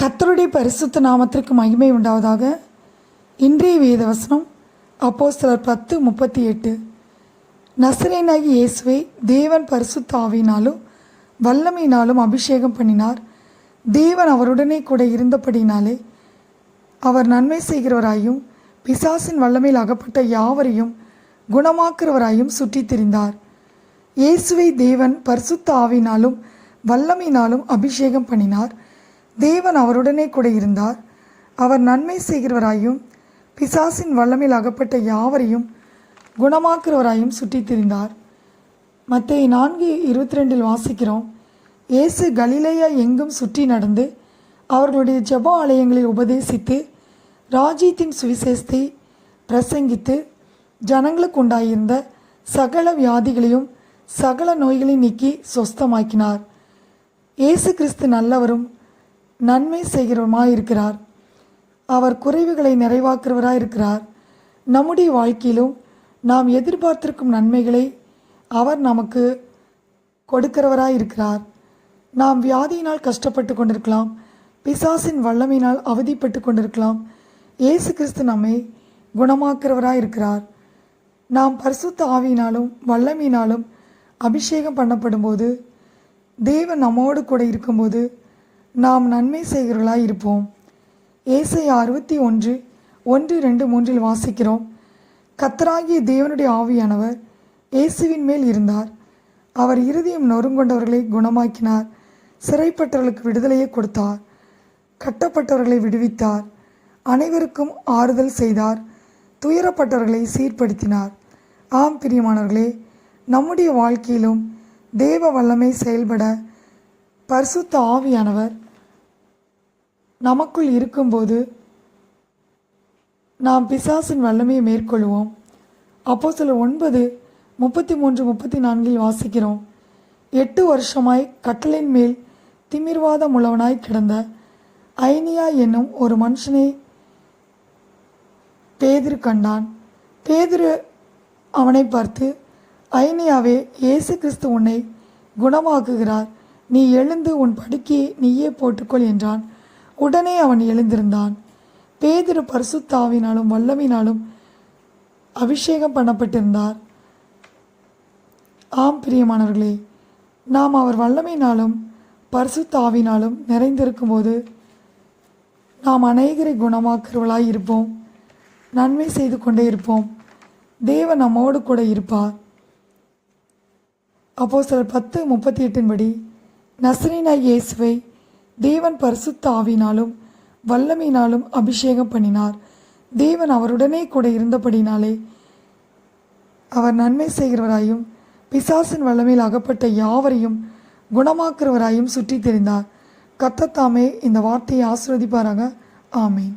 கத்தருடைய பரிசுத்த நாமத்திற்கு மகிமை உண்டாவதாக. இன்றைய வேதவசனம் அப்போஸ்தலர் பத்து முப்பத்தி எட்டு. நசரேனாகி இயேசுவை தேவன் பரிசுத்த ஆவினாலும் வல்லமையினாலும் அபிஷேகம் பண்ணினார். தேவன் அவருடனே கூட இருந்தபடினாலே அவர் நன்மை செய்கிறவராயும் பிசாசின் வல்லமையில் அகப்பட்ட யாவரையும் குணமாக்குறவராயும் சுற்றித் திரிந்தார் இயேசுவை தேவன் பரிசுத்த ஆவினாலும் வல்லமையினாலும் அபிஷேகம் பண்ணினார். தேவன் அவருடனே கூட இருந்தார். அவர் நன்மை செய்கிறவராயும் பிசாசின் வல்லமையில் அகப்பட்ட யாவரையும் குணமாக்குறவராயும் சுற்றித் திரிந்தார் மற்ற நான்கு இருபத்தி ரெண்டில் வாசிக்கிறோம். இயேசு கலிலேயா எங்கும் சுற்றி நடந்து அவர்களுடைய ஜப ஆலயங்களில் உபதேசித்து ராஜ்யத்தின் சுவிசேஷத்தை பிரசங்கித்து ஜனங்களுக்கு உண்டாயிருந்த சகல வியாதிகளையும் சகல நோய்களையும் நீக்கி சொஸ்தமாக்கினார். இயேசு கிறிஸ்து நல்லவரும் நன்மை செய்கிறவருமாயிருக்கிறார் அவர் குறைவுகளை நிறைவாக்குறவராயிருக்கிறார். நம்முடைய வாழ்க்கையிலும் நாம் எதிர்பார்த்திருக்கும் நன்மைகளை அவர் நமக்கு கொடுக்கிறவராயிருக்கிறார். நாம் வியாதியினால் கஷ்டப்பட்டு கொண்டிருக்கலாம். பிசாசின் வல்லமையினால் அவதிப்பட்டு கொண்டிருக்கலாம். இயேசு கிறிஸ்து நம்மை குணமாக்குறவராயிருக்கிறார். நாம் பரிசுத்த ஆவியினாலும் வல்லமையினாலும் அபிஷேகம் பண்ணப்படும்போது தேவன் நம்மோடு கூட இருக்கும்போது நாம் நன்மை செய்கிறவர்களாய் இருப்போம். ஏசை அறுபத்தி ஒன்று ஒன்று ரெண்டு மூன்றில் வாசிக்கிறோம். கத்தராகிய தேவனுடைய ஆவியானவர் இயேசுவின் மேல் இருந்தார். அவர் இருதயம் நொறுங்கொண்டவர்களை குணமாக்கினார். சிறைப்பட்டவர்களுக்கு விடுதலையை கொடுத்தார். கட்டப்பட்டவர்களை விடுவித்தார். அனைவருக்கும் ஆறுதல் செய்தார். துயரப்பட்டவர்களை சீர்படுத்தினார். ஆம் பிரியமானவர்களே நம்முடைய வாழ்க்கையிலும் தேவ வல்லமை செயல்பட பரிசுத்த ஆவியானவர் நமக்குள் இருக்கும்போது நாம் பிசாசின் வல்லமையை மேற்கொள்வோம். அப்போ சில ஒன்பது முப்பத்தி மூன்று முப்பத்தி நான்கில் வாசிக்கிறோம். எட்டு வருஷமாய் கட்டளின் மேல் திமிர்வாதம் உள்ளவனாய் கிடந்த ஐனியா என்னும் ஒரு மனுஷனை பேதிரு கண்டான். பேதிரு அவனை பார்த்து ஐனியாவே இயேசு கிறிஸ்து உன்னை குணமாக்குகிறார். நீ எழுந்து உன் படுக்கையை நீயே போட்டுக்கொள் என்றான். உடனே அவன் எழுந்திருந்தான். பேதிரு பரிசுத்தாவினாலும் வல்லமினாலும் அபிஷேகம் பண்ணப்பட்டிருந்தார். ஆம் பிரியமானவர்களே நாம் அவர் வல்லமையினாலும் பரிசுத்தாவினாலும் நிறைந்திருக்கும்போது நாம் அநேகரை குணமாக்குறவளாய் இருப்போம். நன்மை செய்து கொண்டே இருப்போம். தேவன் நம்மோடு கூட இருப்பார். அப்போ சிலர் பத்து முப்பத்தி எட்டின்படி நசரீனா இயேசுவை தேவன் பரிசுத்த ஆவினாலும் வல்லமையினாலும் அபிஷேகம் பண்ணினார். தேவன் அவருடனே கூட இருந்தபடினாலே அவர் நன்மை செய்கிறவராயும் பிசாசின் வல்லமையில் அகப்பட்ட யாவரையும் குணமாக்குறவராயும் சுற்றித் தெரிந்தார். கத்தத்தாமே இந்த வார்த்தையை ஆசிர்வதிப்பாராக. ஆமேன்.